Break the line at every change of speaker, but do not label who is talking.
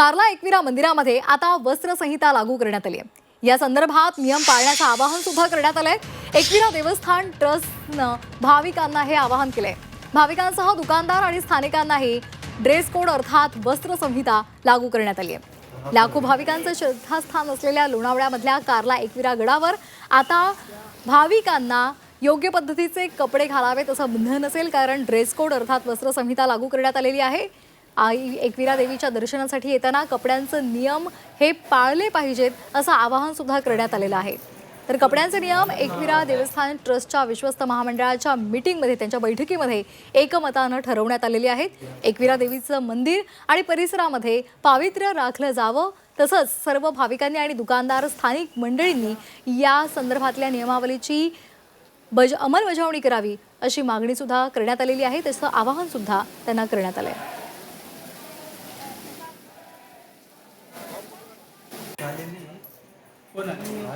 कार्ला एकविरा मंदिरामध्ये आता वस्त्रसंहिता लागू करण्यात आली आहे. या संदर्भात नियम पाळण्याचं आवाहन सुद्धा करण्यात आलंय. एकविरा देवस्थान ट्रस्टनं भाविकांना हे आवाहन केलंय. भाविकांसह दुकानदार आणि स्थानिकांनाही ड्रेस कोड अर्थात वस्त्रसंहिता लागू करण्यात आली आहे. लाखो भाविकांचं श्रद्धास्थान असलेल्या लोणावळ्यामधल्या कार्ला एकविरा गडावर आता भाविकांना योग्य पद्धतीचे कपडे घालावेत असं बंधन नसेल कारण ड्रेस कोड अर्थात वस्त्रसंहिता लागू करण्यात आलेली आहे. आई एकविरा देवीच्या दर्शनासाठी येताना कपड्यांचं नियम हे पाळले पाहिजेत असं आवाहन सुद्धा करण्यात आलेलं आहे. तर कपड्यांचे नियम एकविरा देवस्थान ट्रस्टच्या विश्वस्त महामंडळाच्या मीटिंगमध्ये त्यांच्या बैठकीमध्ये एकमतानं ठरवण्यात आलेले आहेत. एकविरा देवीचं मंदिर आणि परिसरामध्ये पावित्र्य राखलं जावं तसंच सर्व भाविकांनी आणि दुकानदार स्थानिक मंडळींनी या संदर्भातल्या नियमावलीची बज अंमलबजावणी करावी अशी मागणीसुद्धा करण्यात आलेली आहे. तसं आवाहनसुद्धा त्यांना करण्यात आलं आहे कोण आहे?